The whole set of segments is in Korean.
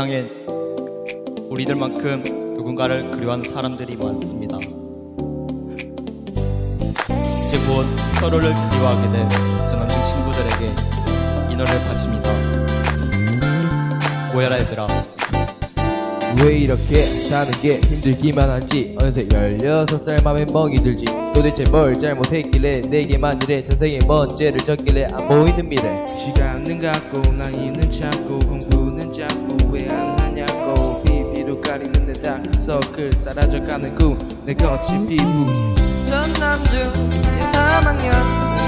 세상엔 우리들만큼 누군가를 그리워하는 사람들이 많습니다. 이제 곧 서로를 그리워하게 될저 남친 친구들에게 이 노래를 바칩니다. 뭐야라 얘들아. 왜 이렇게 사는 게 힘들기만 한지 어느새 16살 맘에 멍이 들지 도대체 뭘 잘못했길래 내게만 이래 전생에 뭔 죄를 졌길래 안 보이는 미래 시간은 갖고 나이는 찾고 공부는 잡고 다크서클 사라져가는 꿈내 거친 피부 전남중 이제 3학년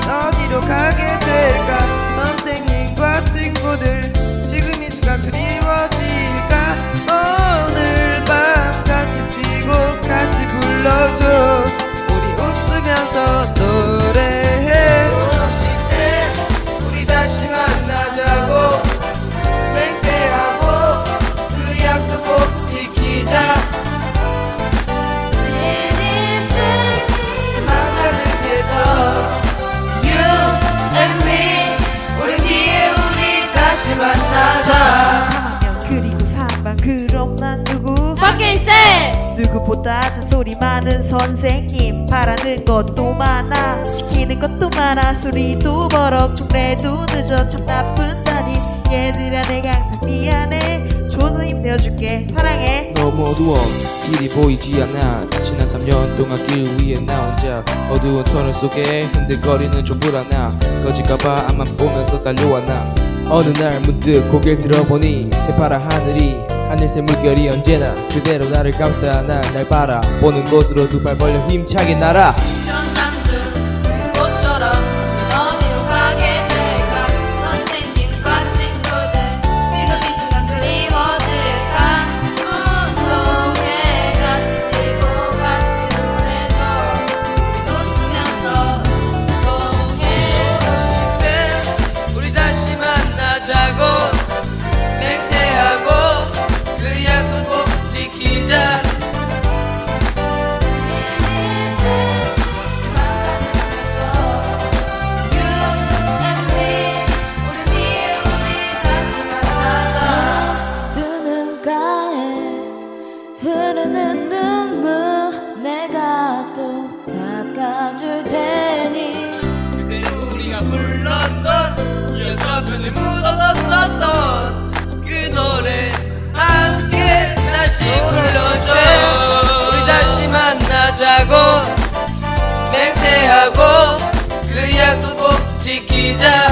어디로 가게 될까? 선생님과 친구들 지금 이 순간 그리워 Me 우리 우리 다시 만나자. 3학년 그리고 3반 그럼 난 누구? 밖에 있어 누구보다 잔소리 많은 선생님. 바라는 것도 많아 시키는 것도 많아. 소리도 버럭 종례도 늦어. 참 나쁜 담임 얘들아 내가 항상 미안해 조서 힘내어줄게. 사랑해. 너무 어두워. 길이 보이지 않아. 지난 3년 동안 길 위에 나 혼자 어두운 터널 속에 흔들거리는 좀 불안하 꺼질까봐 앞만 보면서 달려와 나. 어느 날 문득 고개를 들어보니 새파란 하늘이 하늘색 물결이 언제나 그대로 나를 감싸나 날 바라보는 곳으로 두 발 벌려 힘차게 날아 하고 그 약속 꼭 지키자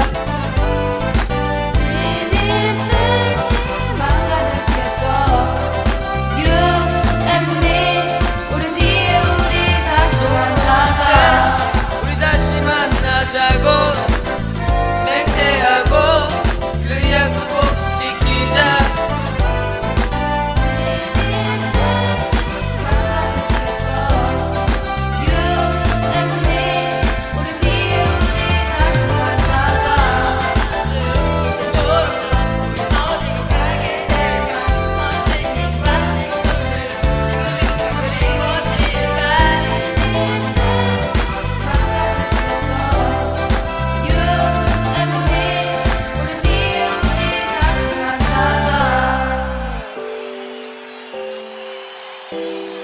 만